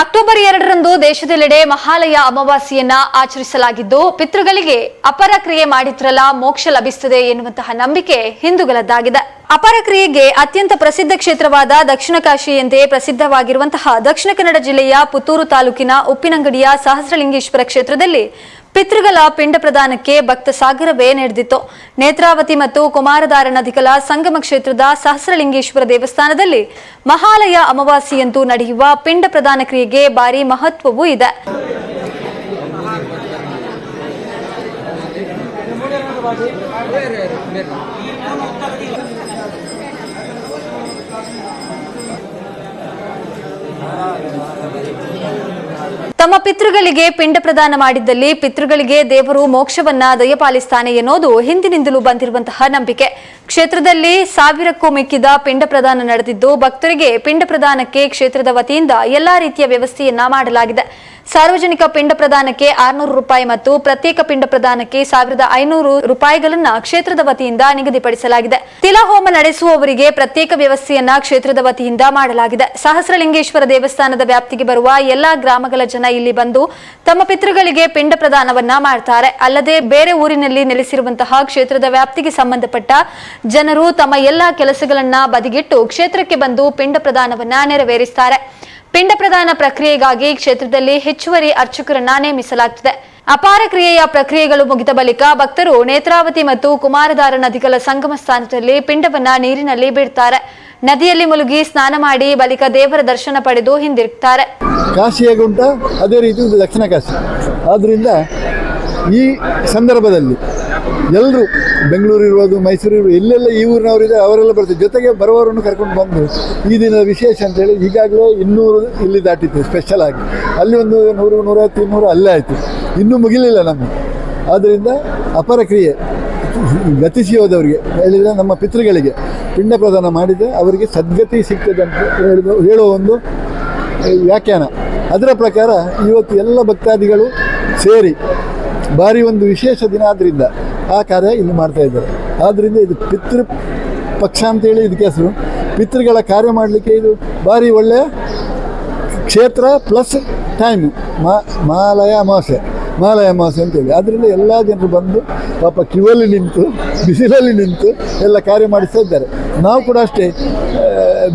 October ಎರಡರಂದು ದೇಶದೆಲ್ಲೆಡೆ ಮಹಾಲಯ ಅಮಾವಾಸ್ಯೆಯನ್ನ ಆಚರಿಸಲಾಗಿದ್ದು, ಪಿತೃಗಳಿಗೆ ಅಪರ ಕ್ರಿಯೆ ಮಾಡಿದ್ರಲ್ಲ ಮೋಕ್ಷ ಲಭಿಸುತ್ತದೆ ಎನ್ನುವಂತಹ ನಂಬಿಕೆ ಹಿಂದೂಗಳದ್ದಾಗಿದೆ. ಅಪರ ಕ್ರಿಯೆಗೆ ಅತ್ಯಂತ ಪ್ರಸಿದ್ಧ ಕ್ಷೇತ್ರವಾದ ದಕ್ಷಿಣ ಕಾಶಿ ಎಂದೇ ಪ್ರಸಿದ್ಧವಾಗಿರುವಂತಹ ದಕ್ಷಿಣ ಕನ್ನಡ ಜಿಲ್ಲೆಯ ಪುತ್ತೂರು ತಾಲೂಕಿನ ಉಪ್ಪಿನಂಗಡಿಯ ಸಹಸ್ರಲಿಂಗೇಶ್ವರ ಕ್ಷೇತ್ರದಲ್ಲಿ ಪಿತೃಗಳ ಪಿಂಡ ಪ್ರದಾನಕ್ಕೆ ಭಕ್ತ ಸಾಗರವೇ ನಡೆದಿತ್ತು. ನೇತ್ರಾವತಿ ಮತ್ತು ಕುಮಾರಧಾರ ನದಿಗಳ ಸಂಗಮ ಕ್ಷೇತ್ರದ ಸಹಸ್ರಲಿಂಗೇಶ್ವರ ದೇವಸ್ಥಾನದಲ್ಲಿ ಮಹಾಲಯ ಅಮಾವಾಸ್ಯೆಯಂದು ನಡೆಯುವ ಪಿಂಡ ಪ್ರದಾನ ಕ್ರಿಯೆಗೆ ಭಾರಿ ಮಹತ್ವವೂ ಇದೆ. ತಮ್ಮ ಪಿತೃಗಳಿಗೆ ಪಿಂಡ ಪ್ರದಾನ ಮಾಡಿದ್ದಲ್ಲಿ ಪಿತೃಗಳಿಗೆ ದೇವರು ಮೋಕ್ಷವನ್ನ ದಯಪಾಲಿಸ್ತಾನೆ ಎನ್ನುವುದು ಹಿಂದಿನಿಂದಲೂ ಬಂದಿರುವಂತಹ ನಂಬಿಕೆ. ಕ್ಷೇತ್ರದಲ್ಲಿ ಸಾವಿರಕ್ಕೂ ಮಿಕ್ಕಿದ ಪಿಂಡ ಪ್ರದಾನ ನಡೆದಿದ್ದು ಭಕ್ತರಿಗೆ ಪಿಂಡ ಪ್ರದಾನಕ್ಕೆ ಕ್ಷೇತ್ರದ ವತಿಯಿಂದ ಎಲ್ಲಾ ರೀತಿಯ ವ್ಯವಸ್ಥೆಯನ್ನ ಮಾಡಲಾಗಿದೆ. ಸಾರ್ವಜನಿಕ ಪಿಂಡ ಪ್ರದಾನಕ್ಕೆ ಆರ್ನೂರು ರೂಪಾಯಿ ಮತ್ತು ಪ್ರತ್ಯೇಕ ಪಿಂಡ ಪ್ರದಾನಕ್ಕೆ ಸಾವಿರದ ಐನೂರು ರೂಪಾಯಿಗಳನ್ನ ಕ್ಷೇತ್ರದ ವತಿಯಿಂದ ನಿಗದಿಪಡಿಸಲಾಗಿದೆ. ತಿಲಹೋಮ ನಡೆಸುವವರಿಗೆ ಪ್ರತ್ಯೇಕ ವ್ಯವಸ್ಥೆಯನ್ನ ಕ್ಷೇತ್ರದ ವತಿಯಿಂದ ಮಾಡಲಾಗಿದೆ. ಸಹಸ್ರಲಿಂಗೇಶ್ವರ ದೇವಸ್ಥಾನದ ವ್ಯಾಪ್ತಿಗೆ ಬರುವ ಎಲ್ಲಾ ಗ್ರಾಮಗಳ ಜನ ಇಲ್ಲಿ ಬಂದು ತಮ್ಮ ಪಿತೃಗಳಿಗೆ ಪಿಂಡ ಪ್ರದಾನವನ್ನ ಮಾಡ್ತಾರೆ. ಅಲ್ಲದೆ ಬೇರೆ ಊರಿನಲ್ಲಿ ನೆಲೆಸಿರುವಂತಹ ಕ್ಷೇತ್ರದ ವ್ಯಾಪ್ತಿಗೆ ಸಂಬಂಧಪಟ್ಟ ಜನರು ತಮ್ಮ ಎಲ್ಲಾ ಕೆಲಸಗಳನ್ನ ಬದಿಗಿಟ್ಟು ಕ್ಷೇತ್ರಕ್ಕೆ ಬಂದು ಪಿಂಡ ಪ್ರದಾನವನ್ನ ನೆರವೇರಿಸ್ತಾರೆ. ಪಿಂಡ ಪ್ರದಾನ ಪ್ರಕ್ರಿಯೆಗಾಗಿ ಕ್ಷೇತ್ರದಲ್ಲಿ ಹೆಚ್ಚುವರಿ ಅರ್ಚಕರನ್ನ ನೇಮಿಸಲಾಗುತ್ತಿದೆ ಅಪಾರ ಕ್ರಿಯೆಯ ಪ್ರಕ್ರಿಯೆಗಳು ಮುಗಿದ ಬಳಿಕ ಭಕ್ತರು ನೇತ್ರಾವತಿ ಮತ್ತು ಕುಮಾರಧಾರ ನದಿಗಳ ಸಂಗಮ ಸ್ಥಾನದಲ್ಲಿ ಪಿಂಡವನ್ನ ನೀರಿನಲ್ಲಿ ಬಿಡ್ತಾರೆ ನದಿಯಲ್ಲಿ ಮುಳುಗಿ ಸ್ನಾನ ಮಾಡಿ ಬಳಿಕ ದೇವರ ದರ್ಶನ ಪಡೆದು ಹಿಂದಿರುಗ್ತಾರೆ. ಕಾಶಿ ಅದೇ ರೀತಿ ದಕ್ಷಿಣ ಕಾಶಿ. ಆದ್ದರಿಂದ ಈ ಸಂದರ್ಭದಲ್ಲಿ ಎಲ್ಲರೂ ಬೆಂಗಳೂರು ಇರ್ಬೋದು, ಮೈಸೂರು ಇರ್ಬೋದು, ಎಲ್ಲೆಲ್ಲ ಈ ಊರಿನವರಿದೆ ಅವರೆಲ್ಲ ಬರ್ತಾರೆ. ಜೊತೆಗೆ ಬರುವವರನ್ನು ಕರ್ಕೊಂಡು ಬಂದು ಈ ದಿನದ ವಿಶೇಷ ಅಂತೇಳಿ ಈಗಾಗಲೇ ಇನ್ನೂರು ಇಲ್ಲಿ ದಾಟಿತ್ತು ಸ್ಪೆಷಲ್ ಆಗಿ. ಅಲ್ಲಿ ಒಂದು ನೂರು ನೂರೈವತ್ತು ಇನ್ನೂರು ಅಲ್ಲೇ ಆಯಿತು. ಇನ್ನೂ ಮುಗಿಲಿಲ್ಲ ನಮಗೆ. ಆದ್ದರಿಂದ ಅಪರ ಕ್ರಿಯೆ, ಗತಿಸಿ ಹೋದವರಿಗೆ, ಹೇಳಿದರೆ ನಮ್ಮ ಪಿತೃಗಳಿಗೆ ಪಿಂಡ ಪ್ರದಾನ ಮಾಡಿದರೆ ಅವರಿಗೆ ಸದ್ಗತಿ ಸಿಗ್ತದೆ ಅಂತ ಹೇಳಿದ ಹೇಳುವ ಒಂದು ವ್ಯಾಖ್ಯಾನ. ಅದರ ಪ್ರಕಾರ ಇವತ್ತು ಎಲ್ಲ ಭಕ್ತಾದಿಗಳು ಸೇರಿ ಭಾರಿ ಒಂದು ವಿಶೇಷ ದಿನ ಆದ್ದರಿಂದ ಆ ಕಾರ್ಯ ಇಲ್ಲಿ ಮಾಡ್ತಾ ಇದ್ದಾರೆ. ಆದ್ದರಿಂದ ಇದು ಪಿತೃ ಪಕ್ಷ ಅಂತೇಳಿ ಇದಕ್ಕೆ ಹೆಸರು. ಪಿತೃಗಳ ಕಾರ್ಯ ಮಾಡಲಿಕ್ಕೆ ಇದು ಭಾರಿ ಒಳ್ಳೆಯ ಕ್ಷೇತ್ರ ಪ್ಲಸ್ ಟೈಮ್ ಮಾ, ಮಾಲಯ ಅಮಾವಾಸ್ಯೆ ಮಾಲಯ ಅಮಾವಾಸ್ಯೆ ಅಂತೇಳಿ. ಆದ್ದರಿಂದ ಎಲ್ಲ ಜನರು ಬಂದು ಪಾಪ ಕಿವಲ್ಲಿ ನಿಂತು, ಬಿಸಿಲಲ್ಲಿ ನಿಂತು ಎಲ್ಲ ಕಾರ್ಯ ಮಾಡಿಸ್ತಾ ಇದ್ದಾರೆ. ನಾವು ಕೂಡ ಅಷ್ಟೇ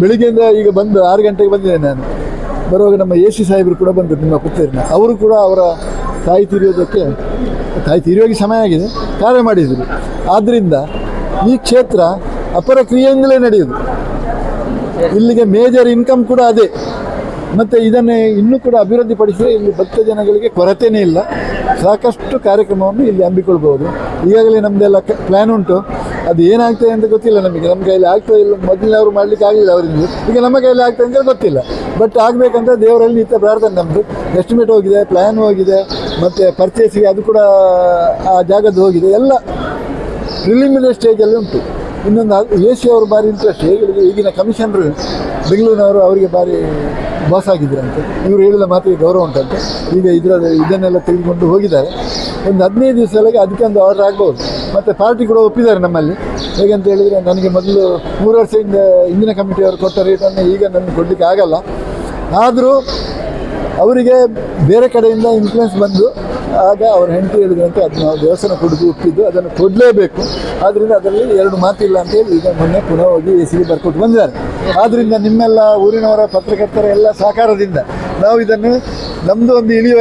ಬೆಳಿಗ್ಗೆಯಿಂದ ಈಗ ಬಂದು ಆರು ಗಂಟೆಗೆ ಬಂದಿದ್ದೇನೆ ನಾನು. ಬರುವಾಗ ನಮ್ಮ ಎ ಸಿ ಸಾಹೇಬರು ಕೂಡ ಬಂದರು ನಿಮ್ಮ ಪುತ್ತೂರಿನ ಅವರು ಕೂಡ ಅವರ ತಾಯಿ ತೀರಿಯೋದಕ್ಕೆ ತಾಯಿ ತೀರಿಯೋಗಿ ಸಮಯ ಆಗಿದೆ. ಕಾರ್ಯ ಮಾಡಿದರು. ಆದ್ದರಿಂದ ಈ ಕ್ಷೇತ್ರ ಅಪರ ಕ್ರಿಯೆಯಿಂದಲೇ ನಡೆಯೋದು. ಇಲ್ಲಿಗೆ ಮೇಜರ್ ಇನ್ಕಮ್ ಕೂಡ ಅದೇ. ಮತ್ತು ಇದನ್ನೇ ಇನ್ನೂ ಕೂಡ ಅಭಿವೃದ್ಧಿಪಡಿಸಿದರೆ ಇಲ್ಲಿ ಭಕ್ತ ಜನಗಳಿಗೆ ಕೊರತೆಯೇ ಇಲ್ಲ. ಸಾಕಷ್ಟು ಕಾರ್ಯಕ್ರಮವನ್ನು ಇಲ್ಲಿ ಹಮ್ಮಿಕೊಳ್ಬೋದು ಈಗಾಗಲೇ ನಮ್ಮದೆಲ್ಲ ಪ್ಲ್ಯಾನ್ ಉಂಟು. ಅದು ಏನಾಗ್ತದೆ ಅಂತ ಗೊತ್ತಿಲ್ಲ ನಮಗೆ. ನಮ್ಮ ಕೈಯಲ್ಲಿ ಆಗ್ತದೆ ಇಲ್ಲ ಮೊದಲಿನವರು ಮಾಡಲಿಕ್ಕೆ ಆಗಲಿಲ್ಲ ಅವರಿಂದ ಈಗ ನಮ್ಮ ಕೈಯಲ್ಲಿ ಆಗ್ತದೆ ಅಂತ ಗೊತ್ತಿಲ್ಲ. ಬಟ್ ಆಗಬೇಕಂತ ದೇವರಲ್ಲಿ ನಿತ್ಯ ಪ್ರಾರ್ಥನೆ ನಮ್ಮದು ಎಸ್ಟಿಮೇಟ್ ಹೋಗಿದೆ ಪ್ಲ್ಯಾನ್ ಹೋಗಿದೆ, ಮತ್ತು ಪರ್ಚೇಸಿಗೆ ಅದು ಕೂಡ, ಆ ಜಾಗದ್ದು ಹೋಗಿದೆ. ಎಲ್ಲ ಪ್ರಿಲಿಮಿನರಿ ಸ್ಟೇಜಲ್ಲಿ ಉಂಟು. ಇನ್ನೊಂದು ಎ ಸಿ ಅವರು ಭಾರಿ ಇಂಟ್ರೆಸ್ಟ್ ಹೇಗೆ ಈಗಿನ ಕಮಿಷನರು ಬೆಂಗಳೂರಿನವರು ಅವರಿಗೆ ಭಾರಿ ಬಾಸ್ ಆಗಿದ್ದರಂತೆ ಇವರು ಹೇಳಿದ ಮಾತಿಗೆ ಗೌರವ ಉಂಟಂತೆ. ಈಗ ಇದರ ಇದನ್ನೆಲ್ಲ ತೆಗೆದುಕೊಂಡು ಹೋಗಿದ್ದಾರೆ. ಒಂದು ಹದಿನೈದು ದಿವಸ ಒಳಗೆ ಅದಕ್ಕೆ ಒಂದು ಆರ್ಡರ್ ಆಗ್ಬೋದು. ಮತ್ತು ಪಾರ್ಟಿ ಕೂಡ ಒಪ್ಪಿದ್ದಾರೆ ನಮ್ಮಲ್ಲಿ. ಹೇಗಂತ ಹೇಳಿದರೆ ನನಗೆ ಮೊದಲು ಮೂರು ವರ್ಷದಿಂದ ಹಿಂದಿನ ಕಮಿಟಿಯವರು ಕೊಟ್ಟ ರೇಟನ್ನು ಈಗ ನನಗೆ ಕೊಡಲಿಕ್ಕೆ ಆಗಲ್ಲ. ಆದರೂ ಅವರಿಗೆ ಬೇರೆ ಕಡೆಯಿಂದ ಇನ್ಫ್ಲುಯೆನ್ಸ್ ಬಂದು ಆಗ ಅವ್ರ ಹೆಂಡತಿ ಹೇಳಿದಂತೆ ಅದು ನಾವು ದೇವಸ್ಥಾನ ಕೊಡೋದು ಒಪ್ಪಿದ್ದು, ಅದನ್ನು ಕೊಡಲೇಬೇಕು. ಆದ್ದರಿಂದ ಅದರಲ್ಲಿ ಎರಡು ಮಾತಿಲ್ಲ ಅಂತೇಳಿ ಈಗ ಮೊನ್ನೆ ಪುನಃ ಹೋಗಿ ಎ ಸಿಗೆ ಬರ್ಕೊಟ್ಟು ಬಂದಿದ್ದಾರೆ. ಆದ್ದರಿಂದ ನಿಮ್ಮೆಲ್ಲ ಊರಿನವರ ಪತ್ರಕರ್ತರ ಎಲ್ಲ ಸಹಕಾರದಿಂದ ನಾವು ಇದನ್ನು ನಮ್ಮದು ಒಂದು ಇಳಿ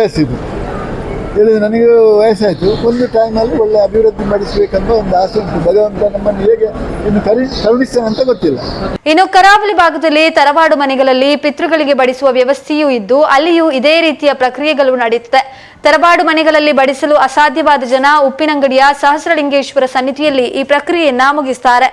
ಹೇಳಿದ್ರೆ ನನಗೆ ವಯಸ್ಸಾಯಿತು. ಒಂದು ಟೈಮಲ್ಲಿ ಒಳ್ಳೆ ಅಭಿವೃದ್ಧಿ ಪಡಿಸಬೇಕಂತ ಒಂದು ಆಸೆ ಉಂಟು. ಭಗವಂತ ನಮ್ಮನ್ನು ಹೇಗೆ ಇನ್ನು ಕರಿ, ಕರುಣಿಸ್ತಾನೆ ಅಂತ ಗೊತ್ತಿಲ್ಲ. ಇನ್ನು ಕರಾವಳಿ ಭಾಗದಲ್ಲಿ ತರವಾಡು ಮನೆಗಳಲ್ಲಿ ಪಿತೃಗಳಿಗೆ ಬಡಿಸುವ ವ್ಯವಸ್ಥೆಯೂ ಇದ್ದು, ಅಲ್ಲಿಯೂ ಇದೇ ರೀತಿಯ ಪ್ರಕ್ರಿಯೆಗಳು ನಡೆಯುತ್ತೆ ತರವಾಡು ಮನೆಗಳಲ್ಲಿ ಬಡಿಸಲು ಅಸಾಧ್ಯವಾದ ಜನ ಉಪ್ಪಿನಂಗಡಿಯ ಸಹಸ್ರಲಿಂಗೇಶ್ವರ ಸನ್ನಿಧಿಯಲ್ಲಿ ಈ ಪ್ರಕ್ರಿಯೆಯನ್ನ ಮುಗಿಸ್ತಾರೆ